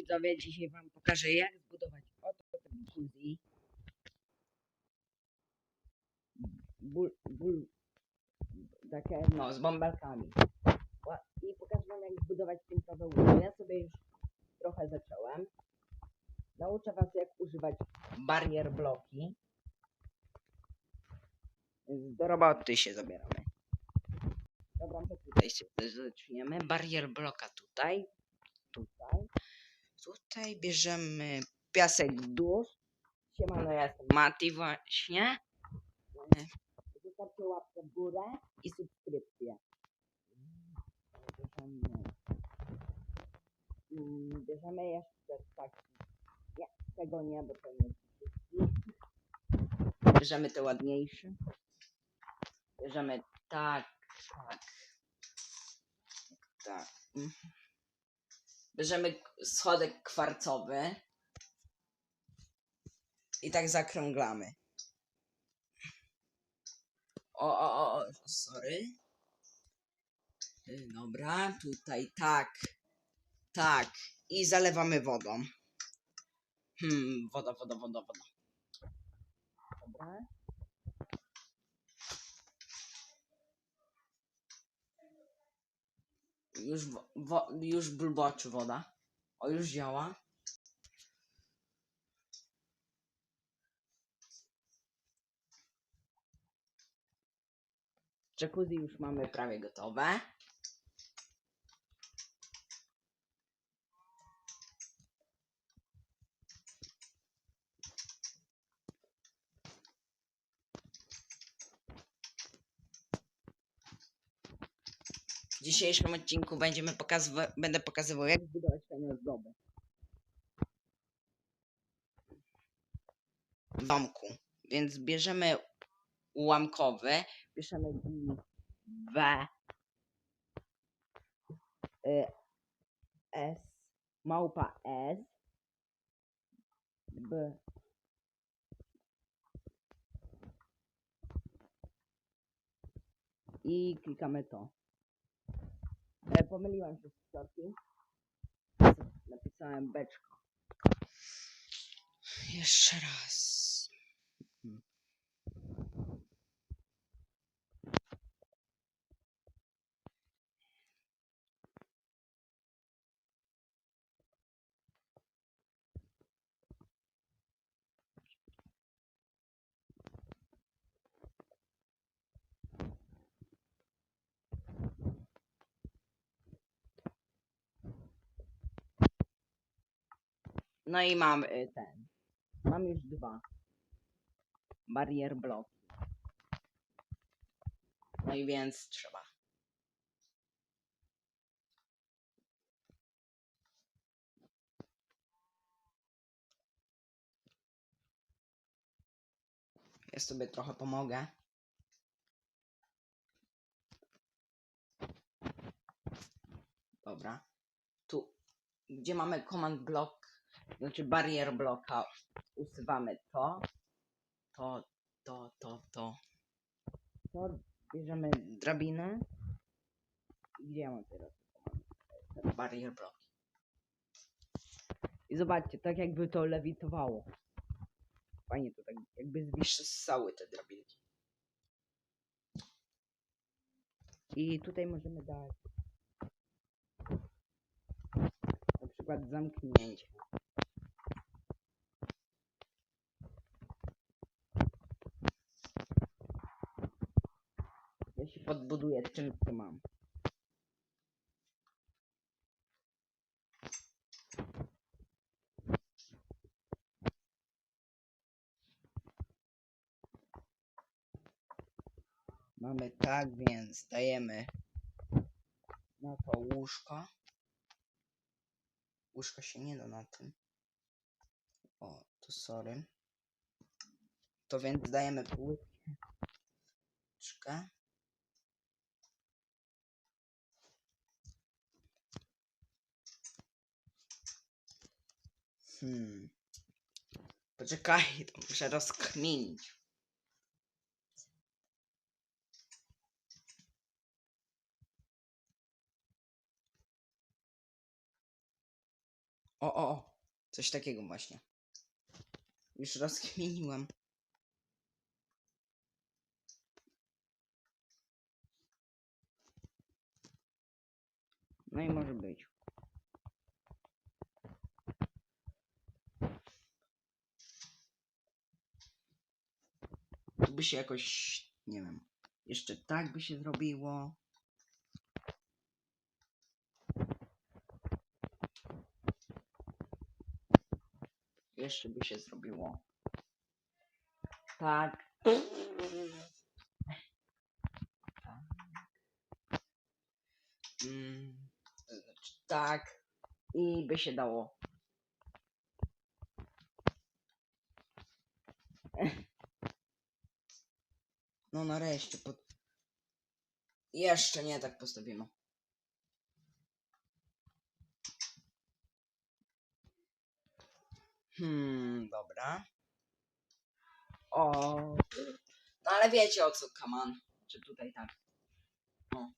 widzowie, dzisiaj wam pokażę jak zbudować oto. Ból, ból, takie no, z bąbelkami. I pokażę wam jak zbudować piętrowe łóżko. Ja sobie już trochę zacząłem. Nauczę was jak używać barier bloki. Do roboty się zabieramy. Dobra, to tutaj się zaczniemy. Barier bloka tutaj. Tutaj. Tutaj bierzemy piasek dusz. Siemano, ja jestem Mati właśnie. Zostawcie łapkę w górę i subskrypcję. Bierzemy, mm, bierzemy jeszcze taki. Nie, tego nie, bo to nie. Bierzemy te ładniejsze. Bierzemy tak, tak. Tak. mhm. Bierzemy schodek kwarcowy i tak zakrąglamy. O, o, o, sorry. Y, Dobra, tutaj tak, tak. I zalewamy wodą. Hmm, woda, woda, woda, woda. Dobra. Już, wo, już bulboczy woda. O, już działa. Jacuzzi już mamy prawie gotowe. W dzisiejszym odcinku będziemy pokazywa- będę pokazywał jak zbudować fajne ozdoby. W domku. Więc bierzemy ułamkowy, i W y, S małpa S B i klikamy to. E, pomyliłem się z sorki. Napisałem beczko. Jeszcze raz. No i mam y, ten. Mam już dwa. Barier bloki. No i więc trzeba. Ja sobie trochę pomogę. Dobra. Tu, gdzie mamy command block, znaczy barier bloka, usuwamy to, to, to, to, to. To bierzemy drabinę. I Gdzie ja mam teraz ten barier block? I zobaczcie, tak jakby to lewitowało. Fajnie to tak jakby zwissały te drabinki. I tutaj możemy dać na przykład zamknięcie. Podbuduję czym co mam. Mamy tak, więc dajemy na to łóżko. Łóżko się nie da na tym. O, to sorry. To więc dajemy płytkę. Hmm. Poczekaj, to muszę rozkminić. O, o, o. Coś takiego właśnie. Już rozkminiłem. No i może być. Tu by się jakoś, nie wiem, jeszcze tak by się zrobiło. Jeszcze by się zrobiło. Tak. Tak. I by się dało. No nareszcie. Pod... Jeszcze nie tak postawimy. Hmm, dobra. O. No ale wiecie o co, Kaman. Czy tutaj tak. No.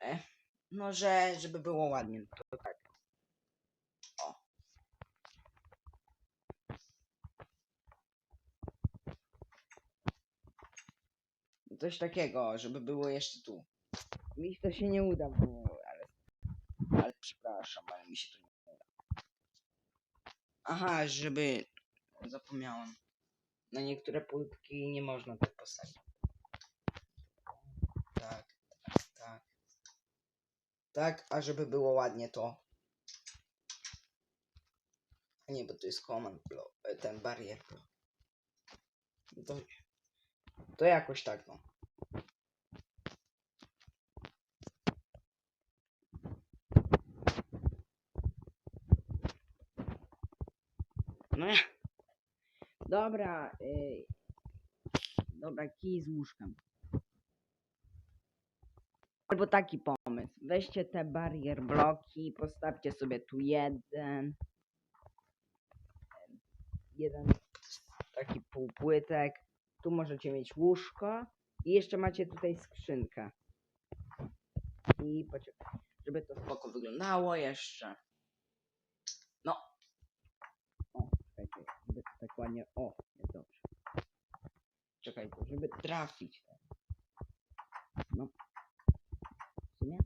E, no, że żeby było ładnie, to tak. Coś takiego, żeby było jeszcze tu. Mi to się nie uda, bo ale, ale przepraszam, ale mi się to nie uda. Aha, żeby zapomniałem. Na niektóre płytki nie można tak postawić. Tak, tak, tak. Tak, a żeby było ładnie to. Nie, bo to jest command block, e, ten barrier block. To, to jakoś tak. No Dobra, y... dobra, kij z łóżkiem. Albo taki pomysł. Weźcie te barier bloki, postawcie sobie tu jeden. Jeden taki półpłytek. Tu możecie mieć łóżko. I jeszcze macie tutaj skrzynkę. I żeby to spoko wyglądało jeszcze. No. To ładnie. O, jest dobrze. Czekajcie, żeby trafić. No. W sumie?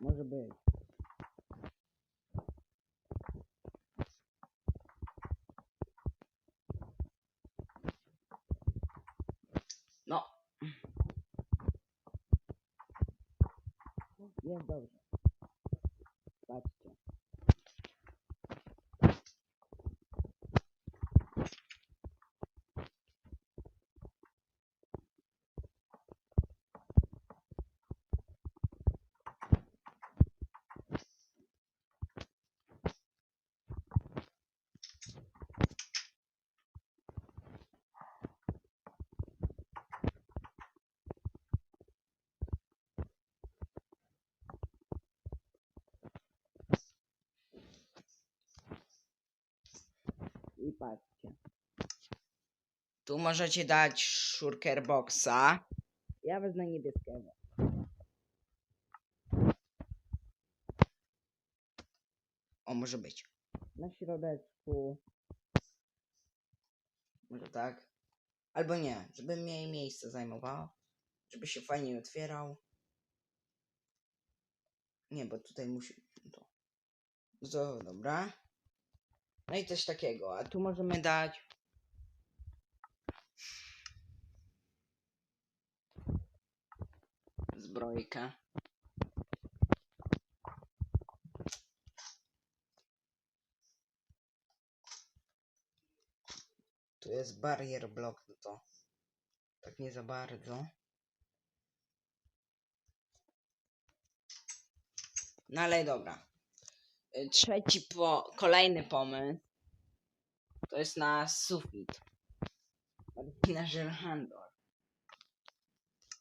Może być. No. Jest dobrze. Patrzcie. I patrzcie. Tu możecie dać shulker boxa. Ja wezmę niebieskiego. O, może być. Na środeczku. Może tak. Albo nie, żeby mniej miejsca zajmowało. Żeby się fajnie otwierał. Nie, bo tutaj musi to. To dobra. No i coś takiego. A tu możemy dać. Zbrojkę. Tu jest barier block, no to tak nie za bardzo. No ale dobra. Trzeci po, kolejny pomysł to jest na sufit. Na żyrandor.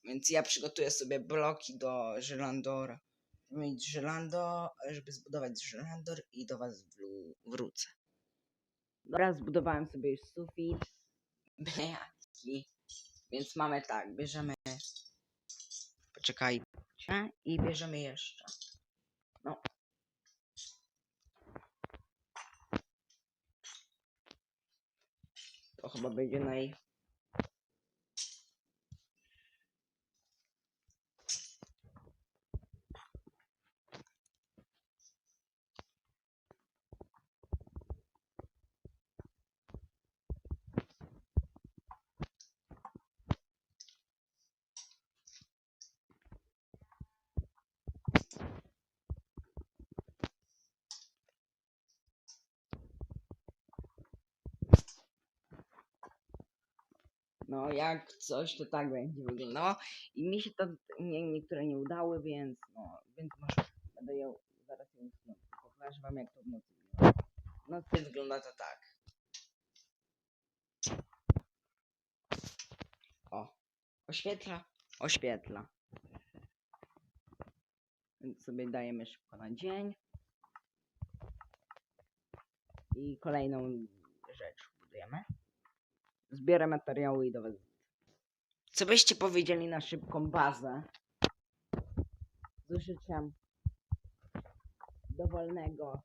Więc ja przygotuję sobie bloki do żyrandora. mieć żelando, żeby zbudować żelandor i do was wrócę. Dobra, zbudowałem sobie już sufit. Bejaki. Więc mamy tak, bierzemy. Poczekajcie. I bierzemy jeszcze. No. To chyba będzie No, jak coś, to tak będzie wyglądało. I mi się to nie, niektóre nie udały, więc no, więc może będę ją zaraz ją pokażę wam jak to w nocy wygląda. W wygląda to tak. O, oświetla, oświetla. Więc sobie dajemy szybko na dzień. I kolejną rzecz budujemy. Zbierę materiały i do was. Co byście powiedzieli na szybką bazę? Z dowolnego